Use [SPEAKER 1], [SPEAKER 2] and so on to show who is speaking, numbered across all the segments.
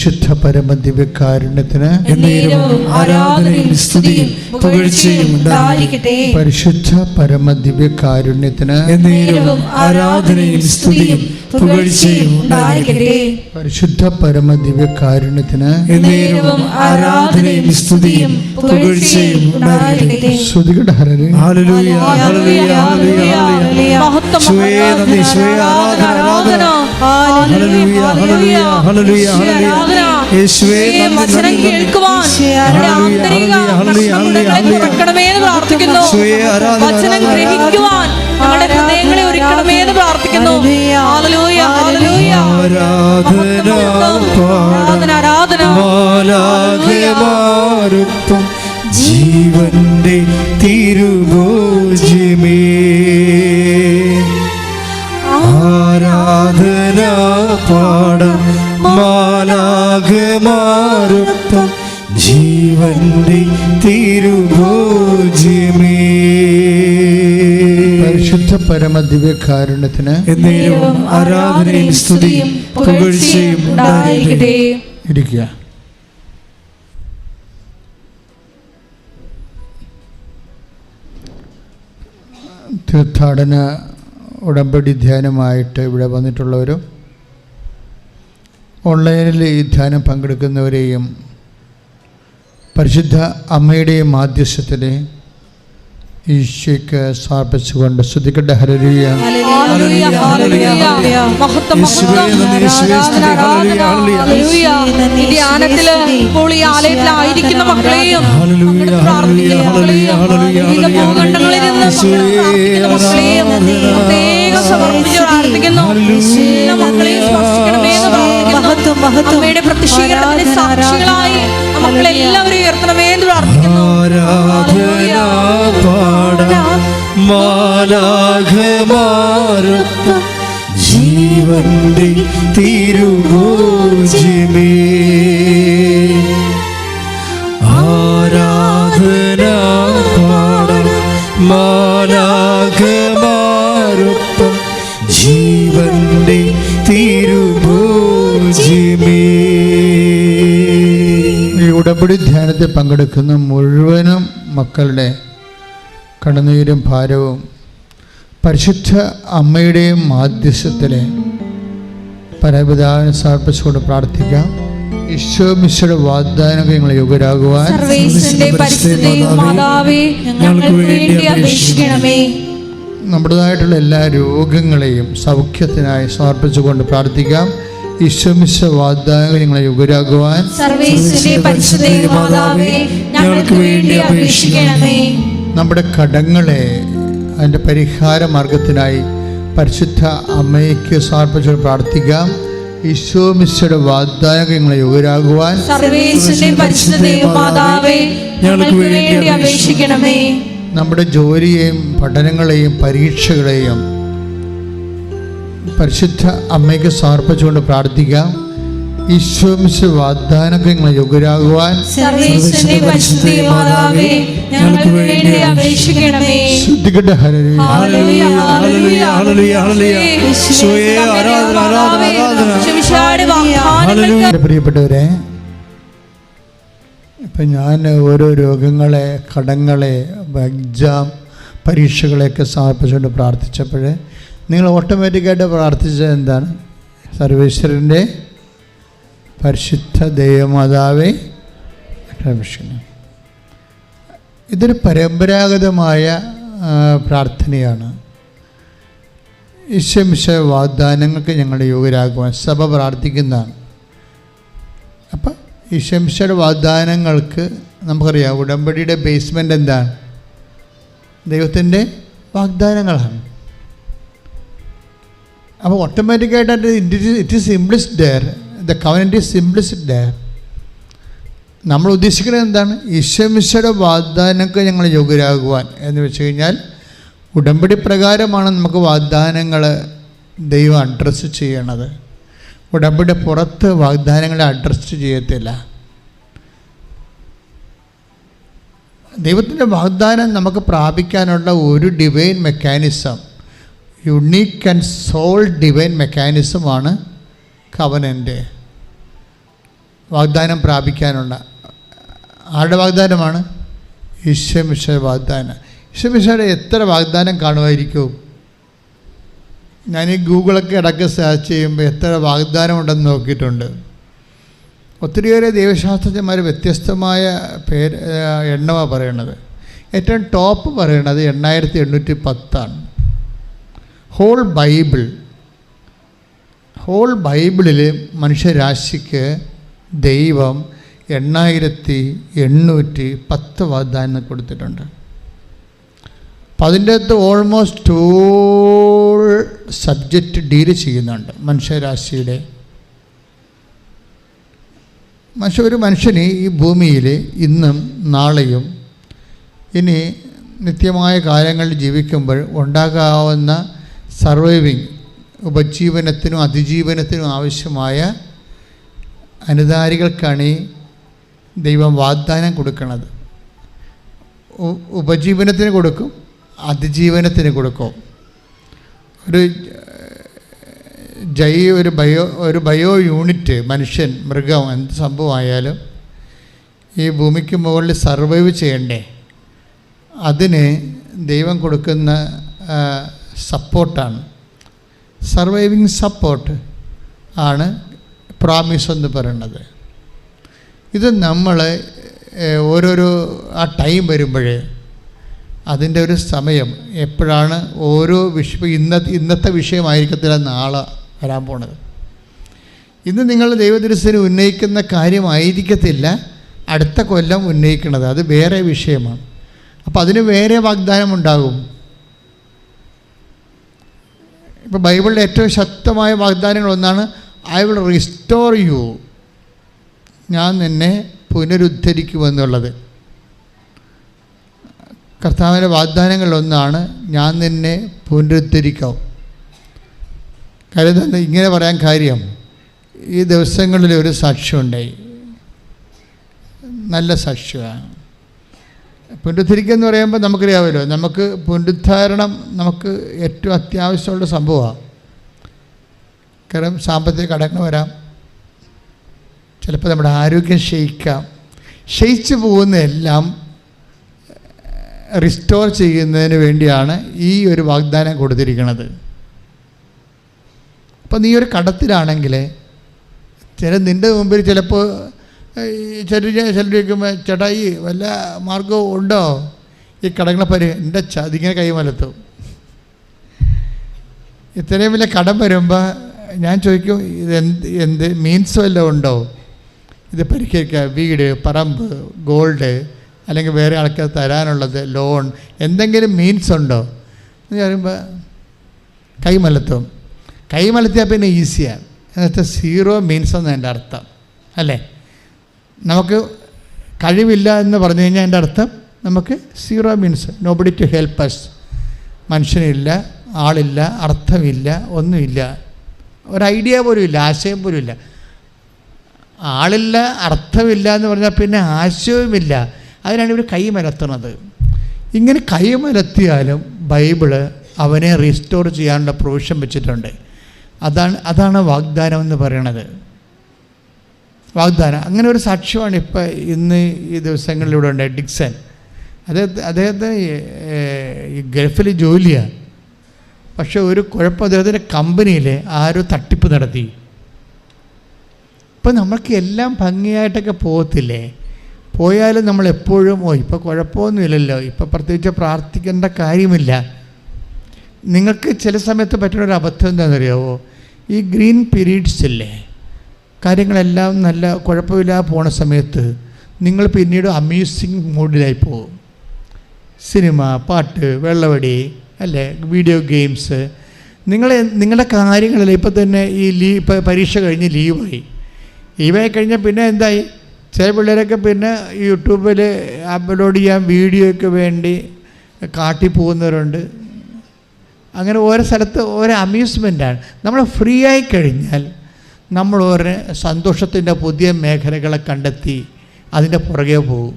[SPEAKER 1] ശുദ്ധ പരമദിവ്യകാരുണ്യത്തിന്
[SPEAKER 2] ആരാധനയും സ്തുതിയും പുകഴ്ചയും
[SPEAKER 1] പരിശുദ്ധ പരമദിവ്യകാരുണ്യത്തിന്
[SPEAKER 2] ആരാധനയും സ്തുതിയും പുകഴ്ചയും
[SPEAKER 1] പരിശുദ്ധ പരമദിവ്യകാരുണ്യത്തിന്
[SPEAKER 2] ആരാധനയും സ്തുതിയും പുകഴ്ചയും
[SPEAKER 1] ഹരര്.
[SPEAKER 3] ഹല്ലേലൂയ ഹല്ലേലൂയ ഹല്ലേലൂയ
[SPEAKER 2] മഹത്വം
[SPEAKER 3] ആരാധന.
[SPEAKER 2] വചനം കേൾക്കുവാൻ. തുറക്കണമേ എന്ന് പ്രാർത്ഥിക്കുന്നു. വചനം ഗ്രഹിക്കുവാൻ ഞങ്ങളുടെ ഹൃദയങ്ങളെ ഒരുക്കണമേ എന്ന് പ്രാർത്ഥിക്കുന്നു.
[SPEAKER 3] ആരാധന
[SPEAKER 2] ആരാധന. ആരാധന
[SPEAKER 1] പരിശുദ്ധ പരമദിവ്യകാരുണ്യത്തിന്
[SPEAKER 3] എന്നേരവും ആരാധനയും സ്തുതിയും പുകഴ്ചയും ഉണ്ടായിരിക്കട്ടെ.
[SPEAKER 1] ഇരിക്കുക. തീർത്ഥാടന ഉടമ്പടി ധ്യാനമായിട്ട് ഇവിടെ വന്നിട്ടുള്ളവരും ഓൺലൈനിൽ ഈ ധ്യാനം പങ്കെടുക്കുന്നവരെയും പരിശുദ്ധ അമ്മയുടെയും മാധ്യസ്ഥത്തിലെ ഈശോയ്ക്ക് സമർപ്പിച്ചുകൊണ്ട് ശ്രദ്ധിക്കട്ടെ ഹരരിയ
[SPEAKER 2] ഹല്ലേലൂയ ഹല്ലേലൂയ. മഹത്വം മഹത്വം.
[SPEAKER 3] നന്ദി, യേശുവേ ഹല്ലേലൂയ,
[SPEAKER 2] ഹല്ലേലൂയ. ഈ ധ്യാനത്തിൽ ഇപ്പോൾ ഈ ആലയത്തിലായിരിക്കുന്ന മക്കളെയും. ഭൂഖണ്ഡങ്ങളിൽ പ്രത്യേകം സമർപ്പിച്ച് പ്രാർത്ഥിക്കുന്നു. മക്കളെയും സ്പർശിക്കണമേ എന്ന് പ്രാർത്ഥിക്കുന്നു അമ്മയുടെ സാക്ഷികളായി മക്കളെല്ലാവരും
[SPEAKER 3] പാടാം ജീവന്റെ തിരുഭോജിമേ. ആരാധന പാടം മാലാഖമാരൊപ്പം ജീവന്റെ തിരുഭോജിമേ.
[SPEAKER 1] ഈ ഉടമ്പടി ധ്യാനത്തിൽ പങ്കെടുക്കുന്ന മുഴുവനും മക്കളുടെ കണ്ണുനീരും ഭാരവും പരിശുദ്ധ അമ്മയുടെയും മാധ്യസ്ഥത്തിലെ പരപിതാവിനെ സമർപ്പിച്ചുകൊണ്ട് പ്രാർത്ഥിക്കാം. ഈശോ മിശയുടെ വാഗ്ദാനങ്ങൾ ഞങ്ങൾ യോഗ്യരാകുവാൻ. നമ്മുടേതായിട്ടുള്ള എല്ലാ രോഗങ്ങളെയും സൗഖ്യത്തിനായി സമർപ്പിച്ചുകൊണ്ട് പ്രാർത്ഥിക്കാം. ഈശ്വമിശ മിശ വാഗ്ദാനങ്ങൾ ഞങ്ങളെ യോഗ്യരാകുവാൻ.
[SPEAKER 2] മാതാവേ ഞങ്ങൾക്ക് വേണ്ടി അപേക്ഷിക്കണമേ.
[SPEAKER 1] നമ്മുടെ കടങ്ങളെ അതിന്റെ പരിഹാര മാർഗത്തിനായി പരിശുദ്ധ അമ്മയ്ക്ക് സമർപ്പിച്ച് പ്രാർത്ഥിക്കാം ഈശോ
[SPEAKER 2] മിശ്രയുടെ ഞങ്ങൾക്ക് അപേക്ഷിക്കണമേ.
[SPEAKER 1] നമ്മുടെ ജോലിയെയും പഠനങ്ങളെയും പരീക്ഷകളെയും പരിശുദ്ധ അമ്മയ്ക്ക് സമർപ്പിച്ചുകൊണ്ട് പ്രാർത്ഥിക്കാം. ഈശോമിശ വാഗ്ദാനങ്ങൾ യോഗ്യരാകുവാൻ
[SPEAKER 2] ഞങ്ങൾക്ക് വേണ്ടി അപേക്ഷിക്കണമേ.
[SPEAKER 1] ശ്രദ്ധിക്കട്ടെ
[SPEAKER 2] വാഗ്ദാനങ്ങൾക്ക്
[SPEAKER 1] എന്റെ പ്രിയപ്പെട്ടവരെ ഇപ്പം ഞാൻ ഓരോ രോഗങ്ങളെ കടങ്ങളെ എക്സാം പരീക്ഷകളെയൊക്കെ സമർപ്പിച്ചുകൊണ്ട് പ്രാർത്ഥിച്ചപ്പോൾ നിങ്ങൾ ഓട്ടോമാറ്റിക്കായിട്ട് പ്രാർത്ഥിച്ചത് എന്താണ്? സർവേശ്വരന്റെ പരിശുദ്ധ ദൈവമാതാവേ അപേക്ഷിക്കുന്നു ഇതൊരു പരമ്പരാഗതമായ പ്രാർത്ഥനയാണ്. ഈശ്വമിശ വാഗ്ദാനങ്ങൾക്ക് ഞങ്ങളുടെ യോഗ്യരാകുവാൻ സഭ പ്രാർത്ഥിക്കുന്നതാണ്. അപ്പം ഈശ്വമിശയുടെ വാഗ്ദാനങ്ങൾക്ക് നമുക്കറിയാം ഉടമ്പടിയുടെ ബേസ്മെന്റ് എന്താണ്? ദൈവത്തിന്റെ വാഗ്ദാനങ്ങളാണ്. അപ്പോൾ ഓട്ടോമാറ്റിക്കായിട്ട് it it is simplest there the covenant is simplest day നമ്മൾ ഉദ്ദേശിക്കുന്നത് എന്താണ്? ഈശ്വമിശയുടെ വാഗ്ദാനങ്ങൾക്ക് ഞങ്ങൾ യോഗ്യരാകുവാൻ. എന്ന് വെച്ച് കഴിഞ്ഞാൽ ഉടമ്പടി പ്രകാരമാണ് നമുക്ക് വാഗ്ദാനങ്ങൾ ദൈവം അഡ്രസ്സ് ചെയ്യണത്. ഉടമ്പടി പുറത്ത് വാഗ്ദാനങ്ങളെ അഡ്രസ്സ് ചെയ്യത്തില്ല. ദൈവത്തിന്റെ വാഗ്ദാനം നമുക്ക് പ്രാപിക്കാനുള്ള ഒരു divine mechanism unique and sole divine മെക്കാനിസമാണ് കവനന്റെ വാഗ്ദാനം പ്രാപിക്കാനുള്ള. ആരുടെ വാഗ്ദാനമാണ്? ഈശ്വമിഷ വാഗ്ദാനം. ഈശ്വമിഷയുടെ എത്ര വാഗ്ദാനം കാണുമായിരിക്കും? ഞാൻ ഈ ഗൂഗിളൊക്കെ ഇടയ്ക്ക് സെർച്ച് ചെയ്യുമ്പോൾ എത്ര വാഗ്ദാനം ഉണ്ടെന്ന് നോക്കിയിട്ടുണ്ട്. ഒത്തിരിയേറെ ദൈവശാസ്ത്രജ്ഞന്മാർ വ്യത്യസ്തമായ പേര് എണ്ണമാണ് പറയണത്. ഏറ്റവും ടോപ്പ് പറയണത് എണ്ണായിരത്തി എണ്ണൂറ്റി പത്താണ് ഹോൾ ബൈബിൾ ഹോൾ ബൈബിളിൽ മനുഷ്യരാശിക്ക് ദൈവം എണ്ണായിരത്തി എണ്ണൂറ്റി പത്ത് വാഗ്ദാനം കൊടുത്തിട്ടുണ്ട്. അപ്പം അതിന്റെ അകത്ത് ഓൾമോസ്റ്റ് ഓൾ സബ്ജക്റ്റ് ഡീൽ ചെയ്യുന്നുണ്ട് മനുഷ്യരാശിയുടെ. മനുഷ്യ ഒരു മനുഷ്യന് ഈ ഭൂമിയിൽ ഇന്നും നാളെയും ഇനി നിത്യമായ കാലങ്ങളിൽ ജീവിക്കുമ്പോൾ ഉണ്ടാകാവുന്ന സർവൈവിങ് ഉപജീവനത്തിനും അതിജീവനത്തിനും ആവശ്യമായ അനുധാരികൾക്കാണ് ഈ ദൈവം വാഗ്ദാനം കൊടുക്കുന്നത് ഉപജീവനത്തിന് കൊടുക്കും അതിജീവനത്തിന് കൊടുക്കും. ഒരു ജൈ ഒരു ബയോ ഒരു ബയോ യൂണിറ്റ് മനുഷ്യൻ മൃഗം എന്ത് സംഭവമായാലും ഈ ഭൂമിക്ക് മുകളിൽ സർവൈവ് ചെയ്യണ്ടേ? അതിന് ദൈവം കൊടുക്കുന്ന സപ്പോർട്ടാണ്. സർവൈവിങ് സപ്പോർട്ട് ആണ് പ്രോമിസ് എന്ന് പറയുന്നത് ഇത് നമ്മൾ ഓരോരോ ആ ടൈം വരുമ്പോഴേ അതിന്റെ ഒരു സമയം എപ്പോഴാണ് ഓരോ വിഷയം ഇന്ന ഇന്നത്തെ വിഷയമായിരിക്കത്തില്ല നാളെ വരാൻ പോണത്. ഇന്ന് നിങ്ങൾ ദൈവദൃശ്യന് ഉന്നയിക്കുന്ന കാര്യമായിരിക്കത്തില്ല അടുത്ത കൊല്ലം ഉന്നയിക്കുന്നത് അത് വേറെ വിഷയമാണ്. അപ്പോൾ അതിന് വേറെ വാഗ്ദാനം ഉണ്ടാകും. ഇപ്പോൾ ബൈബിളിലെ ഏറ്റവും ശക്തമായ വാഗ്ദാനങ്ങൾ ഒന്നാണ് ഐ വിൽ റിസ്റ്റോർ യു ഞാൻ നിന്നെ പുനരുദ്ധരിക്കുമെന്നുള്ളത്. കർത്താവിന്റെ വാഗ്ദാനങ്ങളിലൊന്നാണ് ഞാൻ നിന്നെ പുനരുദ്ധരിക്കാം. കാര്യം ഇങ്ങനെ പറയാൻ കാര്യം ഈ ദിവസങ്ങളിൽ ഒരു സാക്ഷ്യമുണ്ടായി. നല്ല സാക്ഷ്യമാണ്. പുനരുദ്ധരിക്കുക എന്ന് പറയുമ്പോൾ നമുക്കറിയാമല്ലോ നമുക്ക് പുനരുദ്ധാരണം നമുക്ക് ഏറ്റവും അത്യാവശ്യമുള്ള സംഭവമാണ്. കാരണം സാമ്പത്തിക കടങ്ങൾ വരാം. ചിലപ്പോൾ നമ്മുടെ ആരോഗ്യം ക്ഷയിക്കാം. ക്ഷയിച്ചു പോകുന്നതെല്ലാം റിസ്റ്റോർ ചെയ്യുന്നതിന് വേണ്ടിയാണ് ഈ ഒരു വാഗ്ദാനം കൊടുത്തിരിക്കുന്നത്. അപ്പം നീ ഒരു കടത്തിലാണെങ്കിൽ ചില നിന്റെ മുമ്പിൽ ചിലപ്പോൾ ചിലർ ചിലർ ചേട്ടാ ഈ വല്ല മാർഗവും ഉണ്ടോ? ഈ കടങ്ങളെ പരി എന്റെ ചതിങ്ങനെ കൈമലത്തും ഇത്രയും വലിയ കടം വരുമ്പോൾ ഞാൻ ചോദിക്കും ഇത് എന്ത് എന്ത് മീൻസ് വല്ലതും ഉണ്ടോ? ഇത് പരിഹരിക്കുക വീട് പറമ്പ് ഗോൾഡ് അല്ലെങ്കിൽ വേറെ ആൾക്കാർ തരാനുള്ളത് ലോൺ എന്തെങ്കിലും മീൻസ് ഉണ്ടോ? എന്ന് പറയുമ്പോൾ കൈമലത്തും കൈമലത്തിയാൽ പിന്നെ ഈസിയാണ് എന്നുവെച്ചാൽ സീറോ മീൻസ് എന്ന് എന്റെ അർത്ഥം. അല്ലേ? നമുക്ക് കഴിവില്ല എന്ന് പറഞ്ഞു കഴിഞ്ഞാൽ എന്റെ അർത്ഥം നമുക്ക് zero means nobody to help us മനുഷ്യനില്ല ആളില്ല അർത്ഥമില്ല ഒന്നുമില്ല. ഒരു ഐഡിയ പോലും ഇല്ല ആശയം പോലും ഇല്ല. ആളില്ല അർത്ഥമില്ല എന്ന് പറഞ്ഞാൽ പിന്നെ ആശയവുമില്ല. അതിനാണ് ഇവർ കൈമലത്തുന്നത് ഇങ്ങനെ കൈമലത്തിയാലും ബൈബിൾ അവനെ റീസ്റ്റോർ ചെയ്യാനുള്ള പ്രൊവിഷൻ വെച്ചിട്ടുണ്ട്. അതാണ് അതാണ് വാഗ്ദാനം എന്ന് പറയണത്. വാഗ്ദാനം. അങ്ങനെ ഒരു സാക്ഷ്യമാണ് ഇപ്പം ഇന്ന് ഈ ദിവസങ്ങളിലൂടെ ഉണ്ട് ഡിക്സൺ. അദ്ദേഹത്തെ അദ്ദേഹത്തിന് ഈ ഗൾഫിൽ ജോലിയാണ് പക്ഷെ ഒരു കുഴപ്പം അദ്ദേഹത്തിന്റെ കമ്പനിയിൽ ആരോ തട്ടിപ്പ് നടത്തി. ഇപ്പം നമുക്ക് എല്ലാം ഭംഗിയായിട്ടൊക്കെ പോകത്തില്ലേ? പോയാലും നമ്മൾ എപ്പോഴും ഓ ഇപ്പോൾ കുഴപ്പമൊന്നുമില്ലല്ലോ. ഇപ്പോൾ പ്രത്യേകിച്ച് പ്രാർത്ഥിക്കേണ്ട കാര്യമില്ല. നിങ്ങൾക്ക് ചില സമയത്ത് പറ്റുന്ന ഒരു അബദ്ധം എന്താണെന്നറിയാവോ? ഈ ഗ്രീൻ പീരീഡ്സ് ഇല്ലേ? കാര്യങ്ങളെല്ലാം നല്ല കുഴപ്പമില്ലാതെ പോണ സമയത്ത് നിങ്ങൾ പിന്നീട് അമ്യൂസിങ് മൂഡിലായി പോകും. സിനിമ പാട്ട് വെള്ളവടി അല്ലേ? വീഡിയോ ഗെയിംസ് നിങ്ങളെ നിങ്ങളുടെ കാര്യങ്ങളിൽ ഇപ്പം തന്നെ ഈ ലീവ് ഇപ്പം പരീക്ഷ കഴിഞ്ഞ് ലീവായി ലീവായി കഴിഞ്ഞാൽ പിന്നെ എന്തായി? ചില പിള്ളേരൊക്കെ പിന്നെ യൂട്യൂബിൽ അപ്ലോഡ് ചെയ്യാൻ വീഡിയോയ്ക്ക് വേണ്ടി കാട്ടി പോകുന്നവരുണ്ട് അങ്ങനെ ഓരോ സ്ഥലത്ത് ഓരോ അമ്യൂസ്മെന്റാണ് നമ്മൾ ഫ്രീ ആയി കഴിഞ്ഞാൽ നമ്മൾ ഓരോ സന്തോഷത്തിന്റെ പുതിയ മേഖലകളെ കണ്ടെത്തി അതിന്റെ പുറകെ പോകും.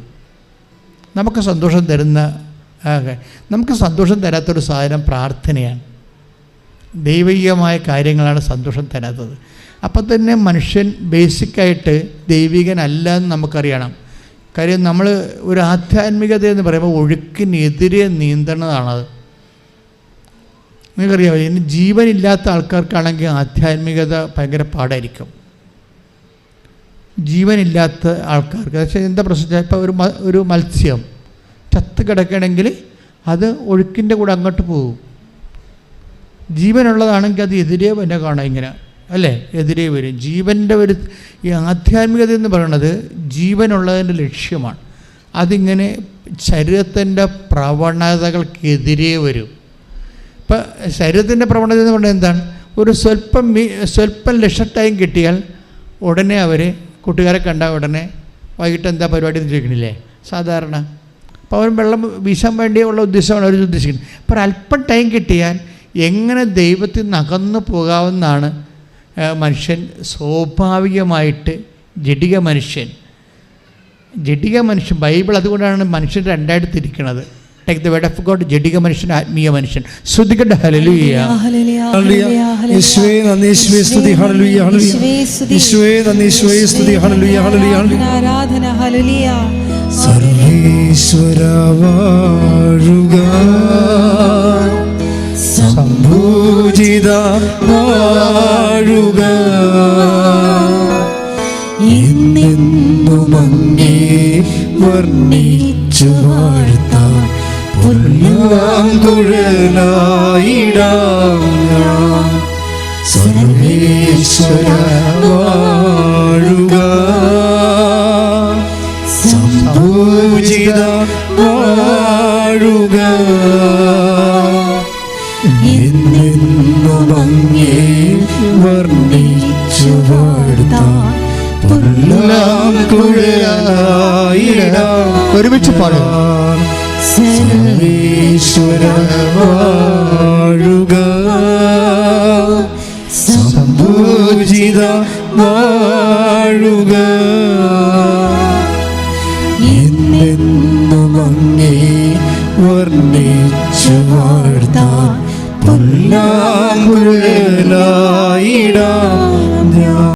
[SPEAKER 1] നമുക്ക് സന്തോഷം തരുന്ന ആ, നമുക്ക് സന്തോഷം തരാത്തൊരു സാധനം പ്രാർത്ഥനയാണ്. ദൈവികമായ കാര്യങ്ങളാണ് സന്തോഷം തരാത്തത്. അപ്പം തന്നെ മനുഷ്യൻ ബേസിക്കായിട്ട് ദൈവികനല്ല എന്ന് നമുക്കറിയണം. കാര്യം നമ്മൾ ഒരു ആധ്യാത്മികത എന്ന് പറയുമ്പോൾ ഒഴുക്കിനെതിരെ നീന്തണതാണത് നിങ്ങൾക്കറിയാമോ ഇനി ജീവനില്ലാത്ത ആൾക്കാർക്കാണെങ്കിൽ ആധ്യാത്മികത ഭയങ്കര പാടായിരിക്കും. ജീവനില്ലാത്ത ആൾക്കാർക്ക്. പക്ഷേ എന്താ പ്രശ്നം? ഇപ്പോൾ ഒരു ഒരു മത്സ്യം. ചത്ത് കിടക്കണമെങ്കിൽ അത് ഒഴുക്കിന്റെ കൂടെ അങ്ങോട്ട് പോകും. ജീവനുള്ളതാണെങ്കിൽ അത് എതിരെ പിന്നെ കാണാം ഇങ്ങനെ. അല്ലേ? എതിരെ വരും. ജീവന്റെ ഒരു ഈ ആധ്യാത്മികത എന്ന് പറയുന്നത് ജീവനുള്ളതിന്റെ ലക്ഷ്യമാണ്. അതിങ്ങനെ ശരീരത്തിന്റെ പ്രവണതകൾക്കെതിരെ വരും. ഇപ്പം ശരീരത്തിന്റെ പ്രവണത എന്ന് പറഞ്ഞാൽ എന്താണ്? ഒരു സ്വല്പം മീ സ്വല്പം ലക്ഷ ടൈം കിട്ടിയാൽ ഉടനെ അവർ കൂട്ടുകാരെ കണ്ട ഉടനെ വൈകിട്ട് എന്താ പരിപാടി എന്ന് ചോദിക്കണില്ലേ? സാധാരണ അപ്പോൾ അവൻ വെള്ളം വിഷം വേണ്ടിയുള്ള ഉദ്ദേശമാണ് അവർ ഉദ്ദേശിക്കുന്നത്. അപ്പോൾ അല്പം ടൈം കിട്ടിയാൽ എങ്ങനെ ദൈവത്തിൽ നിന്ന് അകന്നു പോകാമെന്നാണ് മനുഷ്യൻ സ്വാഭാവികമായിട്ട് ജഡിക മനുഷ്യൻ. ജഡിക മനുഷ്യൻ ബൈബിൾ അതുകൊണ്ടാണ് മനുഷ്യൻ രണ്ടായിട്ട് തിരിക്കുന്നത് take the word of God ജഡിക മനുഷ്യൻ ആത്മീയ മനുഷ്യൻ. ശ്രുതികണ്ട ഹലലുയ
[SPEAKER 3] ഹല്ലേലൂയ. വാഴുക സംഭൂജിത വാഴുക. എന്നെന്നും അങ്ങേ വർണിച്ചു വാഴ്ത്താൻ പൊല്ലാം കുഴലായിടാം. ഞാൻ സർവേശ്വര
[SPEAKER 1] ഒരുമിച്ച് പാടുക.
[SPEAKER 3] സർവേശ്വര വാഴുക സംഭൂജിത വാഴുക എന്നെന്നും അങ്ങേ വർണിച്ചു വാഴ്ത്താൻ ഞാൻ